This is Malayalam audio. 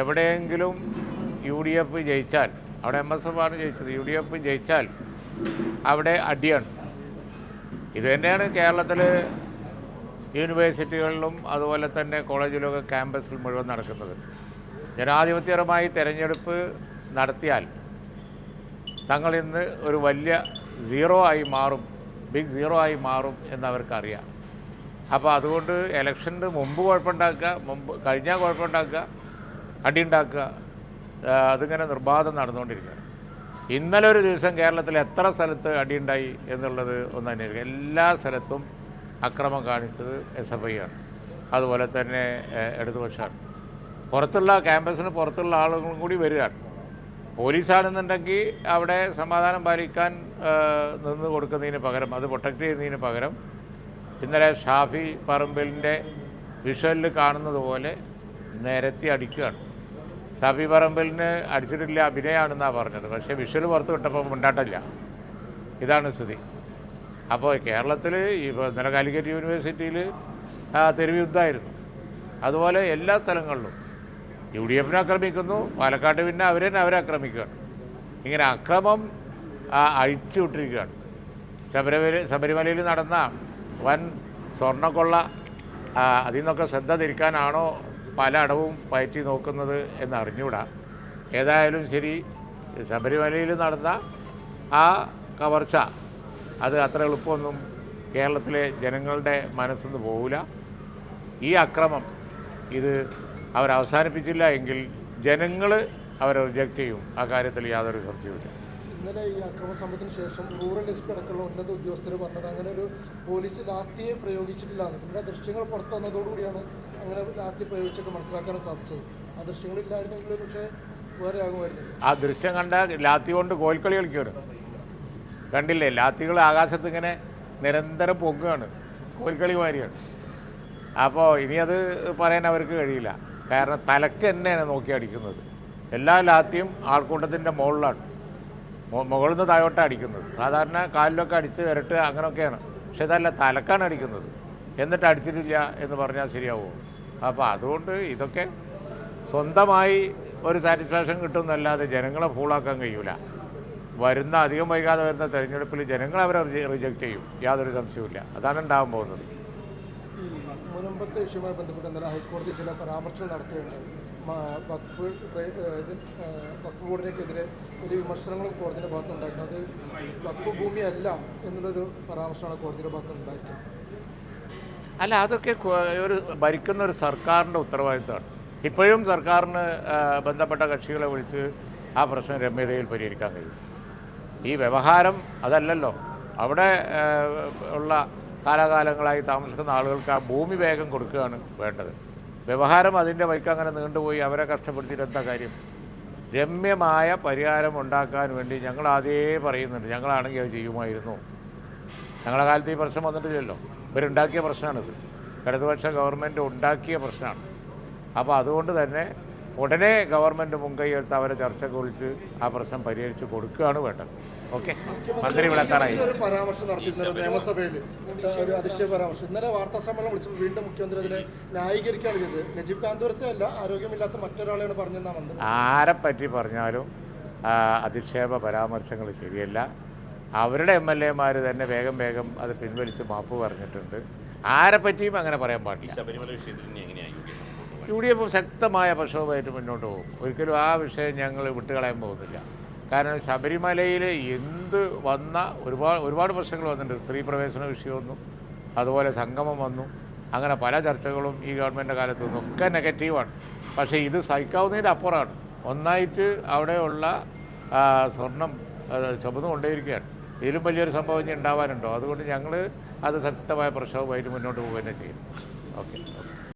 എവിടെയെങ്കിലും യു ഡി എഫ് ജയിച്ചാൽ അവിടെ എം എസ് എഫ് ആണ് ജയിച്ചത് യു ഡി എഫ് ജയിച്ചാൽ അവിടെ അടിയാണ്. ഇത് തന്നെയാണ് കേരളത്തിൽ യൂണിവേഴ്സിറ്റികളിലും അതുപോലെ തന്നെ കോളേജിലൊക്കെ ക്യാമ്പസിൽ മുഴുവൻ നടക്കുന്നത്. ജനാധിപത്യപരമായി തിരഞ്ഞെടുപ്പ് നടത്തിയാൽ തങ്ങൾ ഇന്ന് ഒരു വലിയ സീറോ ആയി മാറും ബിഗ് സീറോ ആയി മാറും എന്നവർക്കറിയാം. അപ്പോൾ അതുകൊണ്ട് ഇലക്ഷന്റെ മുമ്പ് കുഴപ്പമുണ്ടാക്കുക മുമ്പ് കഴിഞ്ഞാൽ കുഴപ്പമുണ്ടാക്കുക അടിയുണ്ടാക്കുക അതിങ്ങനെ നിർബാധം നടന്നുകൊണ്ടിരിക്കുക ഇന്നലെ ഒരു ദിവസം കേരളത്തിൽ എത്ര സ്ഥലത്ത് അടിയുണ്ടായി എന്നുള്ളത് ഒന്ന് അന്വേഷിക്കുക. എല്ലാ സ്ഥലത്തും അക്രമം കാണിച്ചത് എസ് എഫ് ഐ ആണ്. അതുപോലെ തന്നെ ഇടതുപക്ഷമാണ്. പുറത്തുള്ള ക്യാമ്പസിന് പുറത്തുള്ള ആളുകളും കൂടി വരികയാണ്. പോലീസാണെന്നുണ്ടെങ്കിൽ അവിടെ സമാധാനം പാലിക്കാൻ നിന്ന് കൊടുക്കുന്നതിന് പകരം അത് പ്രൊട്ടക്റ്റ് ചെയ്യുന്നതിന് പകരം ഇന്നലെ ഷാഫി പറമ്പലിന്റെ വിഷ്വലിൽ കാണുന്നത് പോലെ നിരത്തി അടിക്കുകയാണ്. ഷാഫി പറമ്പലിന് അടിച്ചിട്ടില്ല അഭിനയമാണെന്നാണ് പറഞ്ഞത്. പക്ഷേ വിഷ്വൽ പുറത്ത് വിട്ടപ്പോൾ മുണ്ടാട്ടില്ല. ഇതാണ് സ്ഥിതി. അപ്പോൾ കേരളത്തിൽ ഇപ്പോൾ ഇന്നലെ കാലിക്കറ്റ് യൂണിവേഴ്സിറ്റിയിൽ തെരുവ് യുദ്ധമായിരുന്നു. അതുപോലെ എല്ലാ സ്ഥലങ്ങളിലും. യു ഡി എഫിനെ ആക്രമിക്കുന്നു പാലക്കാട് പിന്നെ അവരെ അവരെ ആക്രമിക്കുകയാണ്. ഇങ്ങനെ അക്രമം അഴിച്ചു വിട്ടിരിക്കുകയാണ്. ശബരിമല ശബരിമലയിൽ നടന്ന വൻ സ്വർണക്കൊള്ള അതിൽ നിന്നൊക്കെ ശ്രദ്ധ തിരിക്കാനാണോ പല അടവും പയറ്റി നോക്കുന്നത് എന്ന് അറിഞ്ഞുകൂടാ ഏതായാലും ശരി ശബരിമലയിൽ നടന്ന ആ കവർച്ച അത് അത്ര എളുപ്പമൊന്നും കേരളത്തിലെ ജനങ്ങളുടെ മനസ്സിൽ നിന്ന് പോകില്ല ഈ അക്രമം ഇത് അവരവസാനിപ്പിച്ചില്ല എങ്കിൽ ജനങ്ങൾ അവരെ റിജക്റ്റ് ചെയ്യും. ആ കാര്യത്തിൽ യാതൊരു സംശയവുമില്ല. ഇന്നലെ ഈ അക്രമ സംഭവത്തിന് ശേഷം റൂറൽ എസ് പി അടക്കമുള്ള ഉന്നത ഉദ്യോഗസ്ഥർ പറഞ്ഞത് അങ്ങനെ ഒരു പോലീസ് ലാത്തിയെ പ്രയോഗിച്ചിട്ടില്ല. എന്ന് ദൃശ്യങ്ങൾ പുറത്തു വന്നതോടുകൂടിയാണ് അങ്ങനെ ലാത്തി പ്രയോഗിച്ചൊക്കെ മനസ്സിലാക്കാനും സാധിച്ചത്. ആ ദൃശ്യങ്ങളില്ലായിരുന്നെങ്കിൽ പക്ഷേ വേറെ ആകുമായിരുന്നില്ല ആ ദൃശ്യം കണ്ട ലാത്തി കൊണ്ട് കോൽക്കളി കളിക്കുമല്ലോ കണ്ടില്ലേ? ലാത്തികൾ ആകാശത്ത് ഇങ്ങനെ നിരന്തരം പൊങ്ങുകയാണ് കോൽക്കളി മാതിരിയാണ് അപ്പോൾ ഇനി അത് പറയാൻ അവർക്ക് കഴിയില്ല. കാരണം തലക്ക് തന്നെയാണ് നോക്കി അടിക്കുന്നത്. എല്ലാ ലാത്തിയും ആൾക്കൂട്ടത്തിന്റെ മുകളിലാണ്. മുകളിൽ നിന്ന് താഴോട്ടാണ് അടിക്കുന്നത്. സാധാരണ കാലിലൊക്കെ അടിച്ച് വരട്ട് അങ്ങനെയൊക്കെയാണ് പക്ഷെ ഇതല്ല തലക്കാണ് അടിക്കുന്നത്. എന്നിട്ട് അടിച്ചിട്ടില്ല എന്ന് പറഞ്ഞാൽ ശരിയാവുമോ അപ്പോൾ അതുകൊണ്ട് ഇതൊക്കെ സ്വന്തമായി ഒരു സാറ്റിസ്ഫാക്ഷൻ കിട്ടുമെന്നല്ലാതെ ജനങ്ങളെ ഫൂളാക്കാൻ കഴിയൂല. വരുന്ന അധികം വൈകാതെ വരുന്ന തെരഞ്ഞെടുപ്പിൽ ജനങ്ങൾ അവരെ റിജക്റ്റ് ചെയ്യും. യാതൊരു സംശയവുമില്ല. അതാണ് ഉണ്ടാകാൻ പോകുന്നത്. ഹൈക്കോടതി ചില പരാമർശങ്ങൾ നടത്തുകയുണ്ടായി വഖഫ് വഖഫ് ബോർഡിനേക്കെതിരെ ഒരു വിമർശനങ്ങൾ കോടതിയുടെ ഭാഗത്ത് ഉണ്ടാക്കുന്നത് വഖഫ് ഭൂമിയല്ല എന്നുള്ളൊരു പരാമർശമാണ് കോടതിയുടെ ഭാഗത്ത് അല്ല അതൊക്കെ ഒരു ഭരിക്കുന്ന ഒരു സർക്കാരിന്റെ ഉത്തരവാദിത്തമാണ്. ഇപ്പോഴും സർക്കാരിന് ബന്ധപ്പെട്ട കക്ഷികളെ വിളിച്ച് ആ പ്രശ്നം രമ്യതയിൽ പരിഹരിക്കാൻ കഴിയും. ഈ വ്യവഹാരം അതല്ലല്ലോ. അവിടെ ഉള്ള കാലാകാലങ്ങളായി താമസിക്കുന്ന ആളുകൾക്ക് ആ ഭൂമി വേഗം കൊടുക്കുകയാണ് വേണ്ടത്. വ്യവഹാരം അതിന്റെ വഴിക്ക് അങ്ങനെ നീണ്ടുപോയി അവരെ കഷ്ടപ്പെടുത്തിയിട്ട് എന്താ കാര്യം? രമ്യമായ പരിഹാരം ഉണ്ടാക്കാൻ വേണ്ടി ഞങ്ങൾ ആദ്യേ പറയുന്നുണ്ട്. ഞങ്ങളാണെങ്കിൽ അത് ചെയ്യുമായിരുന്നു. ഞങ്ങളുടെ കാലത്ത് ഈ പ്രശ്നം വന്നിട്ടില്ലല്ലോ. ഇവരുണ്ടാക്കിയ പ്രശ്നമാണിത്. ഇടതുപക്ഷ ഗവൺമെന്റ് ഉണ്ടാക്കിയ പ്രശ്നമാണ്. അപ്പോൾ അതുകൊണ്ട് തന്നെ ഉടനെ ഗവൺമെന്റ് മുൻകൈയെടുത്ത് അവരെ ചർച്ചയ്ക്ക് വിളിച്ച് ആ പ്രശ്നം പരിഹരിച്ച് കൊടുക്കുകയാണ് വേണ്ടത്. ഓക്കെ? മന്ത്രി വിളക്കാറായി ഒരു പരാമർശം നടത്തിയിരുന്നത് നിയമസഭയിൽ ഒരു അതിശയ പരാമർശം. ഇന്നലെ വാർത്താ സമ്മേളനം വിളിച്ചപ്പോൾ വീണ്ടും മുഖ്യമന്ത്രി അതിനെ ന്യായീകരിക്കുകയാണ് ചെയ്തത്. നജീബ് കാന്തപുരത്തെ അല്ല ആരോഗ്യമില്ലാത്ത മറ്റൊരാളെയാണ് പറഞ്ഞെന്നാണ് മന്ത്രി ആരെ പറ്റി പറഞ്ഞാലും അധിക്ഷേപ പരാമർശങ്ങൾ ശരിയല്ല. അവരുടെ എം എൽ എമാർ തന്നെ വേഗം വേഗം അത് പിൻവലിച്ച് മാപ്പ് പറഞ്ഞിട്ടുണ്ട്. ആരെ പറ്റിയും അങ്ങനെ പറയാൻ പാടില്ല. ശബരിമല വിഷയത്തിൽ യു ഡി എഫ് ശക്തമായ പ്രക്ഷോഭമായിട്ട് മുന്നോട്ട് പോകും. ഒരിക്കലും ആ വിഷയം ഞങ്ങൾ വിട്ടുകളയാൻ പോകുന്നില്ല. കാരണം ശബരിമലയിൽ എന്ത് വന്ന ഒരുപാട് ഒരുപാട് പ്രശ്നങ്ങൾ വന്നിട്ടുണ്ട്. സ്ത്രീ പ്രവേശന വിഷയമൊന്നും അതുപോലെ സംഗമം വന്നു അങ്ങനെ പല ചർച്ചകളും ഈ ഗവൺമെന്റ് കാലത്ത് ഒക്കെ നെഗറ്റീവാണ്. പക്ഷേ ഇത് സഹിക്കാവുന്നതിന്റെ അപ്പുറമാണ്. ഒന്നായിട്ട് അവിടെയുള്ള സ്വർണം ചുമന്നു കൊണ്ടേയിരിക്കുകയാണ്. ഇതിലും വലിയൊരു സംഭവം ഇനി ഉണ്ടാവാനുണ്ടോ? അതുകൊണ്ട് ഞങ്ങൾ അത് ശക്തമായ പ്രക്ഷോഭമായിട്ട് മുന്നോട്ട് പോകുക തന്നെ ചെയ്യും. ഓക്കെ.